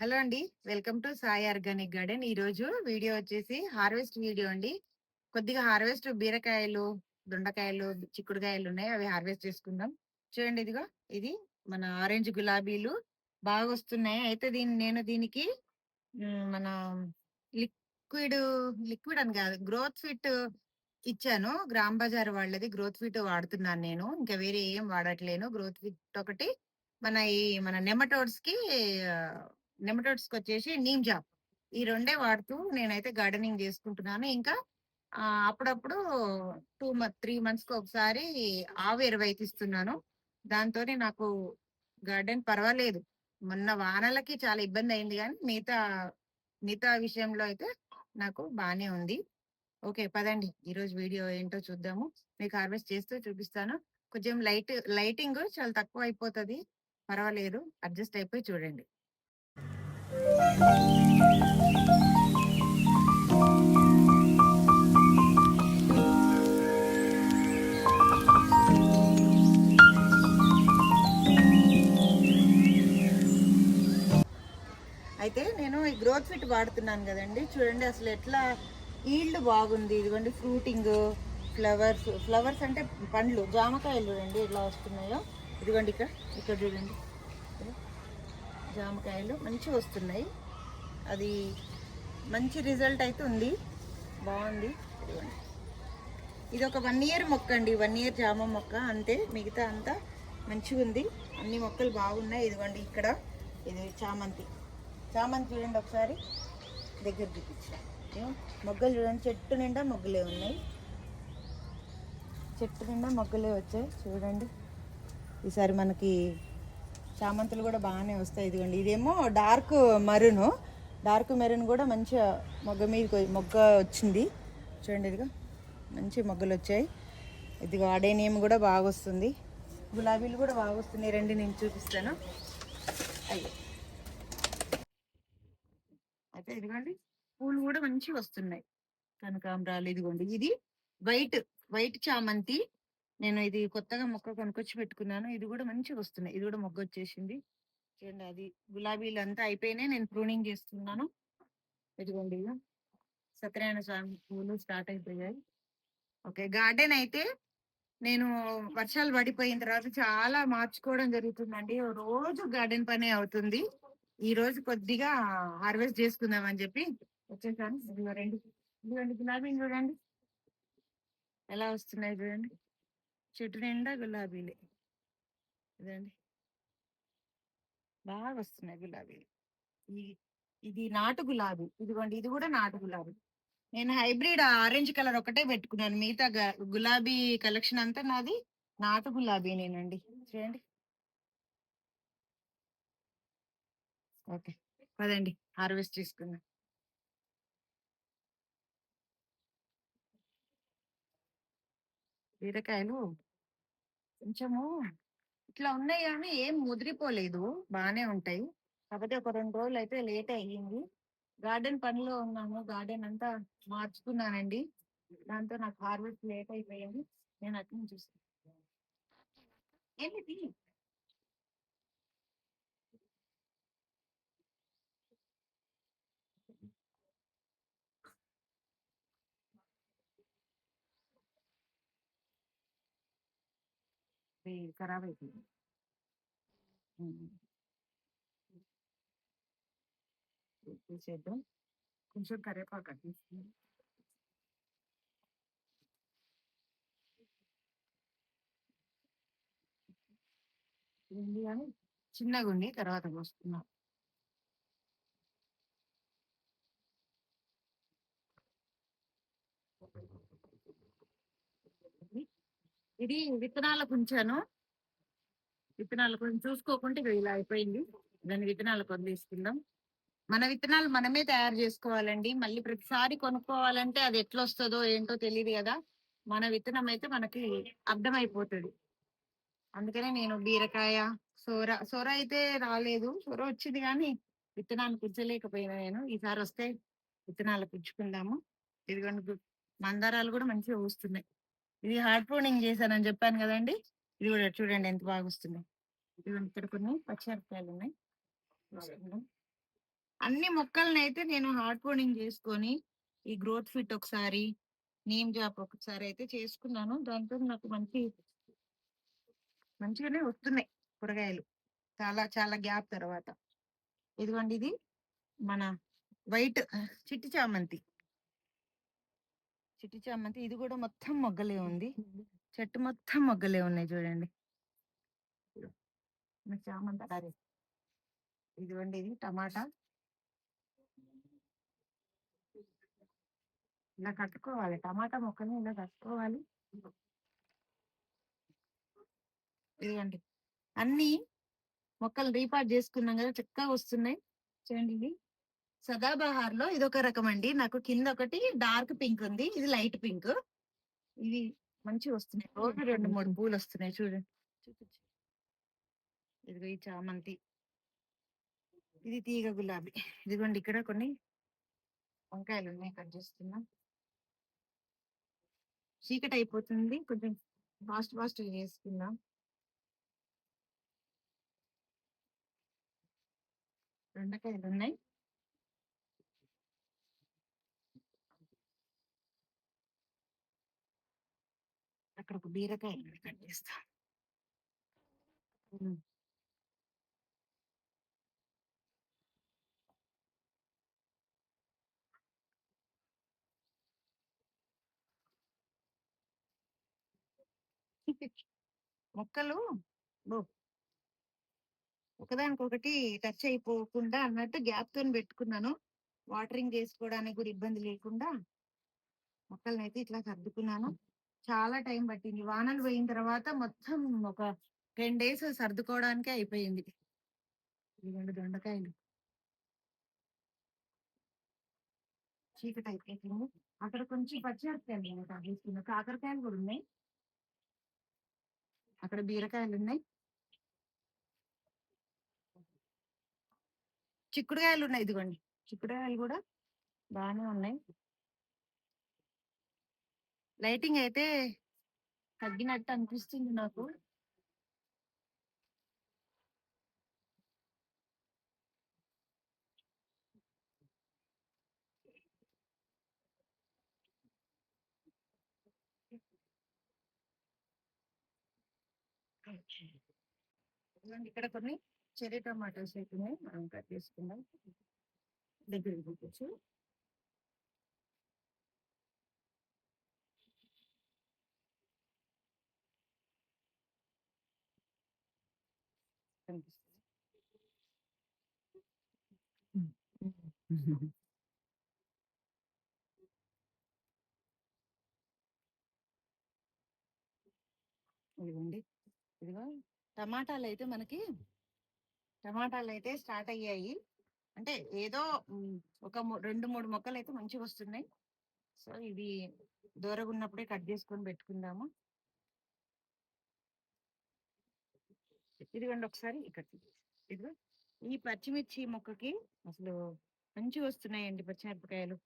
Hello అండి welcome to Sai organic garden. ఈ రోజు వీడియో వచ్చేసి హార్వెస్ట్ వీడియో అండి. కొద్దిగా హార్వెస్ట్ బీరకాయలు దొండకాయలు చిక్కుడుకాయలు ఉన్నాయి అవి హార్వెస్ట్ చేసుకుందాం. చూడండి ఇదిగో ఇది మన ఆరెంజ్ గులాబీలు బాగా వస్తున్నాయి. అయితే దీన్ని నేను దీనికి మన లిక్విడ్ లిక్విడ్ అని కాదు గ్రోత్ ఫిట్ ఇచ్చాను. గ్రామ్ బజార్ వాళ్ళది గ్రోత్ ఫిట్ వాడుతున్నాను నేను. ఇంకా వేరే ఏం వాడట్లేను. గ్రోత్ ఫిట్ ఒకటి మన ఈ మన నెమటోడ్స్కి నెమటోడ్స్కి వచ్చేసి నీమ్ జాప్ ఈ రెండే వాడుతూ నేనైతే గార్డెనింగ్ చేసుకుంటున్నాను. ఇంకా అప్పుడప్పుడు టూ మంత్ త్రీ మంత్స్కి ఒకసారి ఆవు ఎరువు అయితే ఇస్తున్నాను దాంతోనే నాకు గార్డెన్ పర్వాలేదు. మొన్న వానలకి చాలా ఇబ్బంది అయింది కానీ మిగతా మిగతా విషయంలో అయితే నాకు బాగానే ఉంది. ఓకే పదండి. ఈరోజు వీడియో ఏంటో చూద్దాము. మీకు హార్వెస్ట్ చేస్తూ చూపిస్తాను. కొంచెం లైట్ లైటింగ్ చాలా తక్కువ అయిపోతుంది పర్వాలేదు. అడ్జస్ట్ అయిపోయి చూడండి. అయితే నేను ఈ గ్రోత్ ఫిట్ వాడుతున్నాను కదండి. చూడండి అసలు ఎట్లా ఈల్డ్ బాగుంది. ఇదిగోండి ఫ్రూటింగ్ ఫ్లవర్స్ ఫ్లవర్స్ అంటే పండ్లు జామకాయలు చూడండి ఎట్లా వస్తున్నాయో. ఇదిగోండి ఇక్కడ ఇక్కడ చూడండి. జామకాయలు మంచిగా వస్తున్నాయి. అది మంచి రిజల్ట్ అయితే ఉంది. బాగుంది. ఇదిగోండి. ఇది ఒక వన్ ఇయర్ మొక్క అండి. వన్ ఇయర్ జామ మొక్క. అంతే మిగతా అంతా మంచిగా ఉంది. అన్ని మొక్కలు బాగున్నాయి. ఇదిగోండి ఇక్కడ. ఇది చామంతి. చామంతి చూడండి ఒకసారి. దగ్గర చూపించా ఏం? మొగ్గలు చూడండి. చెట్టు నిండా మొగ్గలే ఉన్నాయి. చెట్టు నిండా మొగ్గలే వచ్చాయి. చూడండి. ఈసారి మనకి చామంతులు కూడా బాగానే వస్తాయి. ఇదిగోండి ఇదేమో డార్క్ మరును. డార్క్ మెరూన్ కూడా మంచిగా మొగ్గ మీద మొగ్గ వచ్చింది. చూడండి ఇదిగో మంచి మొగ్గలు వచ్చాయి. ఇదిగో అడేనియం కూడా బాగా వస్తుంది. గులాబీలు కూడా బాగా వస్తున్నాయి. రండి నేను చూపిస్తాను. అయ్యో. అయితే ఇదిగోండి పూలు కూడా మంచిగా వస్తున్నాయి. కనకాంబరాలు ఇదిగోండి. ఇది వైట్ వైట్ చామంతి. నేను ఇది కొత్తగా మొక్క కొనుక్కొచ్చి పెట్టుకున్నాను. ఇది కూడా మంచిగా వస్తున్నాయి. ఇది కూడా మొగ్గ వచ్చేసింది చూడండి అది. గులాబీలు అంతా అయిపోయినాయి. నేను ప్రూనింగ్ చేస్తున్నాను. ఇదిగోండి సత్యనారాయణ స్వామి పూలు స్టార్ట్ అయిపోయాయి. ఓకే. గార్డెన్ అయితే నేను వర్షాలు పడిపోయిన తర్వాత చాలా మార్చుకోవడం జరుగుతుందండి. రోజు గార్డెన్ పనే అవుతుంది. ఈ రోజు కొద్దిగా హార్వెస్ట్ చేసుకుందాం అని చెప్పి వచ్చేసాను. ఇదిగో రెండు ఇదిగోండి గులాబీలు చూడండి. ఎలా వస్తున్నాయి చూడండి. చెట్టు నిండా గులాబీలే. ఇదండి. బాగా వస్తున్నాయి గులాబీలు. ఇది నాటు గులాబీ. ఇదిగోండి ఇది కూడా నాటు గులాబీ. నేను హైబ్రిడ్ ఆరెంజ్ కలర్ ఒకటే పెట్టుకున్నాను. మిగతా గులాబీ కలెక్షన్ అంతా నాది నాటు గులాబీ నేనండి చూడండి. ఓకే. పదండి హార్వెస్ట్ తీసుకున్నాను బీరకాయలు. కొంచెము ఇట్లా ఉన్నాయి కానీ ఏం ముదిరిపోలేదు. బాగానే ఉంటాయి. కాకపోతే ఒక రెండు రోజులు అయితే లేట్ అయ్యింది. గార్డెన్ పనిలో ఉన్నాను. గార్డెన్ అంతా మార్చుకున్నానండి. దాంతో నాకు హార్వెస్ట్ లేట్ అయిపోయింది. నేను అట్లా చూస్తాను ఏంటి ఇది ఖరాబ్ అయిపోయింది ఉమ్. తీసేద్దాం కొంచెం కరివేపాకు తీసుకుందాం ఉంది కానీ చిన్నగా తర్వాత పోసుకున్నాం ఇది విత్తనాలకు ఉంచాను విత్తనాలు కొంచెం చూసుకోకుంటే ఇలా అయిపోయింది. దాని విత్తనాలు కొన్ని తీసుకుందాం. మన విత్తనాలు మనమే తయారు చేసుకోవాలండి. మళ్ళీ ప్రతిసారి కొనుక్కోవాలంటే అది ఎట్లా వస్తుందో ఏంటో తెలియదు కదా. మన విత్తనం అయితే మనకి అర్థమైపోతుంది. అందుకనే నేను బీరకాయ సోర సోర అయితే రాలేదు. సోర వచ్చింది కానీ విత్తనాలు పుచ్చలేకపోయినా నేను. ఈసారి వస్తే విత్తనాలు పుచ్చుకుందాము ఇదిగోండి మందారాలు కూడా మంచిగా వస్తున్నాయి ఇది హార్డ్ ప్రూనింగ్ చేశానని చెప్పాను కదండి. ఇది కూడా చూడండి ఎంత బాగా వస్తుంది. ఇదిగోండి ఇక్కడ కొన్ని పచ్చిమిరపకాయలు ఉన్నాయి. అన్ని మొక్కలనైతే నేను హార్డ్ కోడింగ్ చేసుకొని ఈ గ్రోత్ ఫిట్ ఒకసారి నేమ్ జాప్ ఒకసారి అయితే చేసుకున్నాను. దాంతో నాకు మంచి మంచిగానే వస్తున్నాయి కూరగాయలు. చాలా చాలా గ్యాప్ తర్వాత. ఇదిగోండి ఇది మన వైట్ చిట్టి చామంతి. చిట్టి చామంతి. ఇది కూడా మొత్తం మొగ్గలే ఉంది. చెట్టు మొత్తం మొగ్గలే ఉన్నాయి చూడండి. చామంతి అదే ఇదిగోండి ఇది టమాటా. ఇలా కట్టుకోవాలి. టమాటా మొక్కని ఇలా కట్టుకోవాలి. ఇదిగోండి. అన్ని మొక్కలు రీపార్ట్ చేసుకున్నాం కదా చక్కగా వస్తున్నాయి. చూడండి ఇది సదాబహార్లో ఇది ఒక రకం అండి. నాకు కింద ఒకటి డార్క్ పింక్ ఉంది. ఇది లైట్ పింక్. ఇది మంచిగా వస్తున్నాయి. రోజు రెండు మూడు పూలు వస్తున్నాయి చూడండి ఇదిగో ఈ చామంతి. ఇది తీగ గులాబీ. ఇదిగోండి ఇక్కడ కొన్ని వంకాయలు ఉన్నాయి కట్ చేస్తున్నాం. చీకటి అయిపోతుంది. కొంచెం ఫాస్ట్ ఫాస్ట్ చేసుకుందాం దొండకాయలు ఉన్నాయి అక్కడ ఒక బీరకాయ కట్ చేస్తా. మొక్కలు ఒకదానికొకటి టచ్ అయిపోకుండా అన్నట్టు గ్యాప్తో పెట్టుకున్నాను. వాటరింగ్ చేసుకోవడానికి కూడా ఇబ్బంది లేకుండా మొక్కల్ని అయితే ఇట్లా సర్దుకున్నాను. చాలా టైం పట్టింది. వానలు పోయిన తర్వాత మొత్తం ఒక టెన్ డేస్ సర్దుకోవడానికే అయిపోయింది. ఇదిగోండి దొండకాయలు. చీకటి అయిపోయింది అక్కడ కొంచెం పచ్చిమిరపకాయలు తీసుకున్నా కాకరకాయలు కూడా ఉన్నాయి. అక్కడ బీరకాయలు ఉన్నాయి. చిక్కుడుకాయలు ఉన్నాయి ఇదిగోండి. చిక్కుడుకాయలు కూడా బాగానే ఉన్నాయి. లైటింగ్ అయితే తగ్గినట్టు అనిపిస్తుంది నాకు. ఇక్కడ కొన్ని చెర్రీ టమాటోస్ అయితే ఉన్నాయి మనం కట్ చేసుకుందాం. దగ్గర చూపించు కనిపిస్తుంది. ఇదిగోండి. ఇదిగో టమాటాలు అయితే మనకి టమాటాలు అయితే స్టార్ట్ అయ్యాయి. అంటే ఏదో ఒక రెండు మూడు మొక్కలు అయితే మంచిగా వస్తున్నాయి సో ఇది దూరగా ఉన్నప్పుడే కట్ చేసుకొని పెట్టుకుందాము. ఇదిగోండి ఒకసారి ఇక్కడ ఇదిగో ఈ పచ్చిమిర్చి మొక్కకి అసలు మంచిగా వస్తున్నాయండి పచ్చిమిరపకాయలు.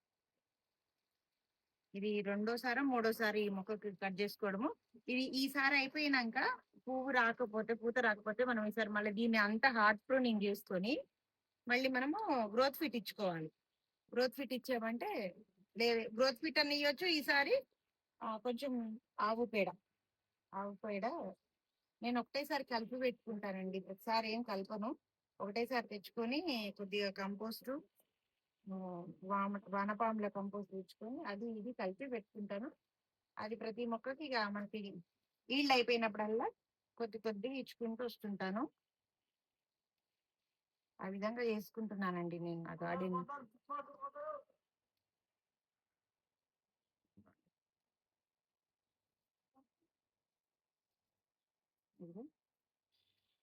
ఇది రెండోసారి మూడోసారి ఈ మొక్కకి కట్ చేసుకోవడము. ఇది ఈసారి అయిపోయినాక పువ్వు రాకపోతే పూత రాకపోతే మనం ఈసారి మళ్ళీ దీన్ని అంతా హార్ట్ ప్రూనింగ్ చేసుకొని మళ్ళీ మనము గ్రోత్ ఫిట్ ఇచ్చుకోవాలి. గ్రోత్ ఫిట్ ఇచ్చామంటే లేదు గ్రోత్ ఫిట్ అని ఇవ్వచ్చు ఈసారి. కొంచెం ఆవు పేడ. ఆవు పేడ నేను ఒకటేసారి కలిపి పెట్టుకుంటానండి. ప్రతిసారి ఏం కలపను. ఒకటేసారి తెచ్చుకొని కొద్దిగా కంపోస్ట్ వామ వానపాముల కంపోస్ట్ తెచ్చుకొని అది ఇది కలిపి పెట్టుకుంటాను. అది ప్రతి మొక్కకి ఇక మనకి ఈల్డ్ అయిపోయినప్పుడల్లా కొద్ది కొద్దిగా ఇచ్చుకుంటూ వస్తుంటాను. ఆ విధంగా చేసుకుంటున్నానండి నేను ఆ గార్డెన్.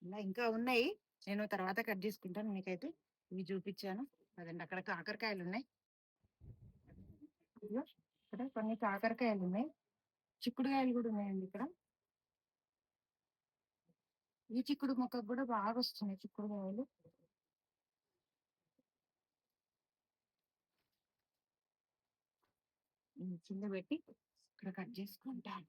ఇలా ఇంకా ఉన్నాయి. నేను తర్వాత కట్ చేసుకుంటాను మీకైతే. ఇవి చూపించాను. అదండి. అక్కడ కాకరకాయలు ఉన్నాయి. ఇక్కడ కొన్ని కాకరకాయలు ఉన్నాయి. చిక్కుడుకాయలు కూడా ఉన్నాయండి ఇక్కడ. ఈ చిక్కుడు మొక్కకు కూడా బాగా వస్తున్నాయి చిక్కుడుకాయలు. ఇవి కింద పెట్టి ఇక్కడ కట్ చేసుకుంటాను.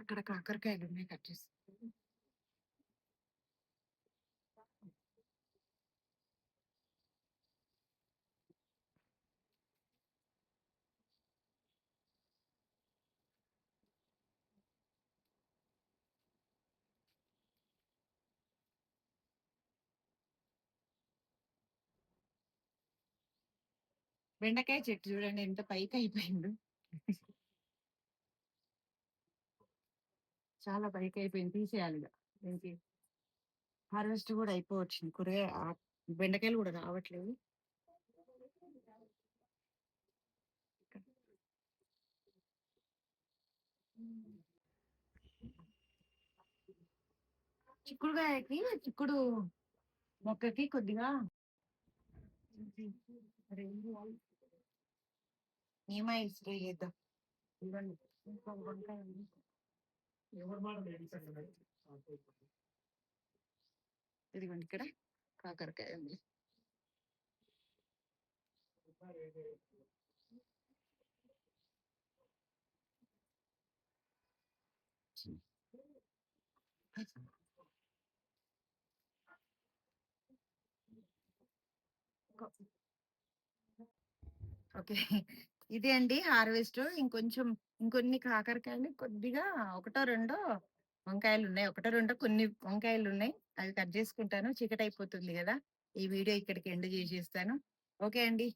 అక్కడ కాకరకాయలున్నాయి కట్ చేసి. బెండకాయ చెట్టు చూడండి ఎంత పైకి పైకయిపోయిందో. చాలా పైకయిపోయింది. తీసేయాలిగ. దీనికి హార్వెస్ట్ కూడా అయిపోవచ్చింది. కూరగాయ బెండకాయలు కూడా రావట్లేవు. చిక్కుడుకాయకి చిక్కుడు మొక్కకి కొద్దిగా నీమాయిల్ స్ప్రే చేద్దాం. ఇదిగోండి. ఇంకో వంకాయ ఉంది. ఇదిగోండి ఇక్కడ కాకరకాయ ఉంది. ఓకే. ఇదే అండి హార్వెస్ట్. ఇంకొంచెం ఇంకొన్ని కాకరకాయలు కొద్దిగా ఒకటో, రెండో వంకాయలు ఉన్నాయి. ఒకటో, రెండో కొన్ని వంకాయలు ఉన్నాయి. అవి కట్ చేసుకుంటాను. చీకటి అయిపోతుంది కదా! ఈ వీడియో ఇక్కడికి ఎండ్ చేసేస్తాను. ఓకే అండి.